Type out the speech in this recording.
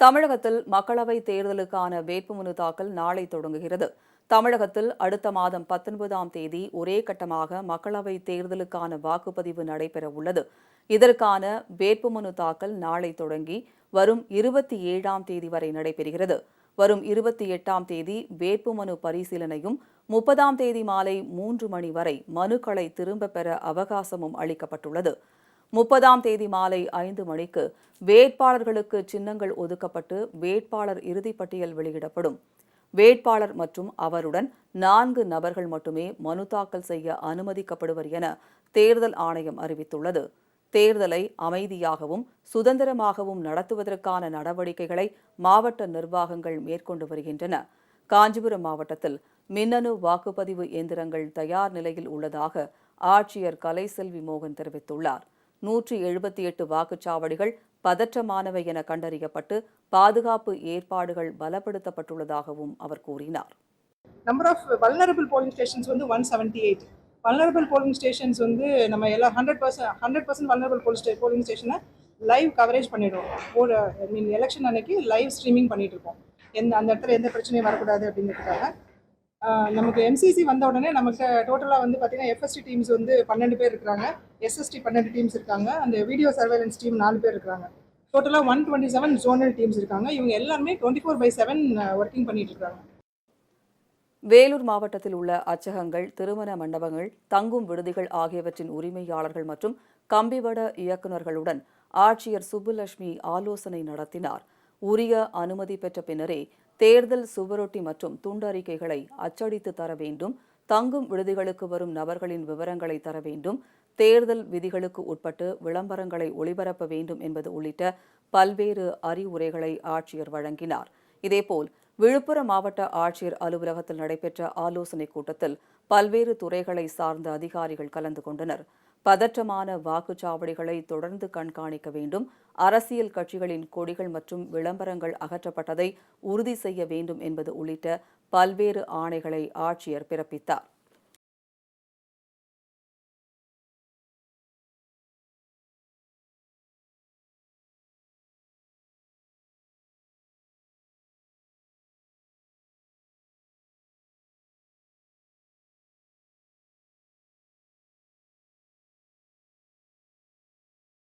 தமிழகத்தில் மக்களவைத் தேர்தலுக்கான வேட்புமனு தாக்கல் நாளை தொடங்குகிறது. தமிழகத்தில் அடுத்த மாதம் பத்தொன்பதாம் தேதி ஒரே கட்டமாக மக்களவைத் தேர்தலுக்கான வாக்குப்பதிவு நடைபெற உள்ளது. இதற்கான வேட்புமனு தாக்கல் நாளை தொடங்கி வரும் இருபத்தி ஏழாம் தேதி வரை நடைபெறுகிறது. வரும் இருபத்தி எட்டாம் தேதி வேட்புமனு பரிசீலனையும் முப்பதாம் தேதி மாலை மூன்று மணி வரை மனுக்களை திரும்பப் பெற அவகாசமும் அளிக்கப்பட்டுள்ளது. முப்பதாம் தேதி மாலை ஐந்து மணிக்கு வேட்பாளர்களுக்கு சின்னங்கள் ஒதுக்கப்பட்டு வேட்பாளர் இறுதிப்பட்டியல் வெளியிடப்படும். வேட்பாளர் மற்றும் அவருடன் நான்கு நபர்கள் மட்டுமே மனு தாக்கல் செய்ய அனுமதிக்கப்படுவர் என தேர்தல் ஆணையம் அறிவித்துள்ளது. தேர்தலை அமைதியாகவும் சுதந்திரமாகவும் நடத்துவதற்கான நடவடிக்கைகளை மாவட்ட நிர்வாகங்கள் மேற்கொண்டு வருகின்றன. காஞ்சிபுரம் மாவட்டத்தில் மின்னணு வாக்குப்பதிவு இயந்திரங்கள் தயார் நிலையில் உள்ளதாக ஆட்சியர் கலைசெல்வி மோகன் தெரிவித்துள்ளார். நூற்றி எழுபத்தி எட்டு வாக்குச்சாவடிகள் பதற்றமானவை என கண்டறியப்பட்டு பாதுகாப்பு ஏற்பாடுகள் பலப்படுத்தப்பட்டுள்ளதாகவும் அவர் கூறினார். Number of vulnerable polling stations வந்து one seventy eight vulnerable polling stations வந்து நம்ம எல்லா hundred percent hundred percent vulnerable polling stay polling ஸ்டேஷனை லைவ் கவரேஜ் பண்ணிவிடுவோம் ஒரு ஐ மீன் எலெக்ஷன் அன்னைக்கு லைவ் ஸ்ட்ரீமிங் பண்ணிட்டு இருக்கோம் எந்த அந்த இடத்துல எந்த பிரச்சனையும் வரக்கூடாது அப்படிங்கிறதுக்காக. ஆஹ் நமக்கு எம்சிசி வந்த உடனே நமக்கு டோட்டலாக வந்து பார்த்தீங்கன்னா எஃப்எஸ்டி டீம்ஸ் வந்து பன்னெண்டு பேர் இருக்கிறாங்க. எஸ்எஸ்டி பன்னெண்டு டீம்ஸ் இருக்காங்க. அந்த வீடியோ சர்வேலன்ஸ் டீம் நாலு பேர் இருக்கிறாங்க. டோட்டலாக one twenty seven zonal teams இருக்காங்க. இவங்க எல்லாருமே twenty four by seven working பண்ணிட்டு இருக்காங்க. வேலூர் மாவட்டத்தில் உள்ள அச்சகங்கள் திருமண மண்டபங்கள் தங்கும் விடுதிகள் ஆகியவற்றின் உரிமையாளர்கள் மற்றும் கம்பிவட இயக்குநர்களுடன் ஆட்சியர் சுப்புலட்சுமி ஆலோசனை நடத்தினார். உரிய அனுமதி பெற்ற பின்னரே தேர்தல் சுவரொட்டி மற்றும் துண்டறிக்கைகளை அச்சடித்து தர வேண்டும். தங்கும் விடுதிகளுக்கு வரும் நபர்களின் விவரங்களை தர வேண்டும். தேர்தல் விதிகளுக்கு உட்பட்டு விளம்பரங்களை ஒளிபரப்ப வேண்டும் என்பது உள்ளிட்ட பல்வேறு அறிவுரைகளை ஆட்சியர் வழங்கினார். இதேபோல் விழுப்புரம் மாவட்ட ஆட்சியர் அலுவலகத்தில் நடைபெற்ற ஆலோசனைக் கூட்டத்தில் பல்வேறு துறைகளை சார்ந்த அதிகாரிகள் கலந்து கொண்டனர். பதற்றமான வாக்குச்சாவடிகளை தொடர்ந்து கண்காணிக்க வேண்டும். அரசியல் கட்சிகளின் கொடிகள் மற்றும் விளம்பரங்கள் அகற்றப்பட்டதை உறுதி செய்ய வேண்டும் என்பது உள்ளிட்ட பல்வேறு ஆணைகளை ஆட்சியர் பிறப்பித்தார்.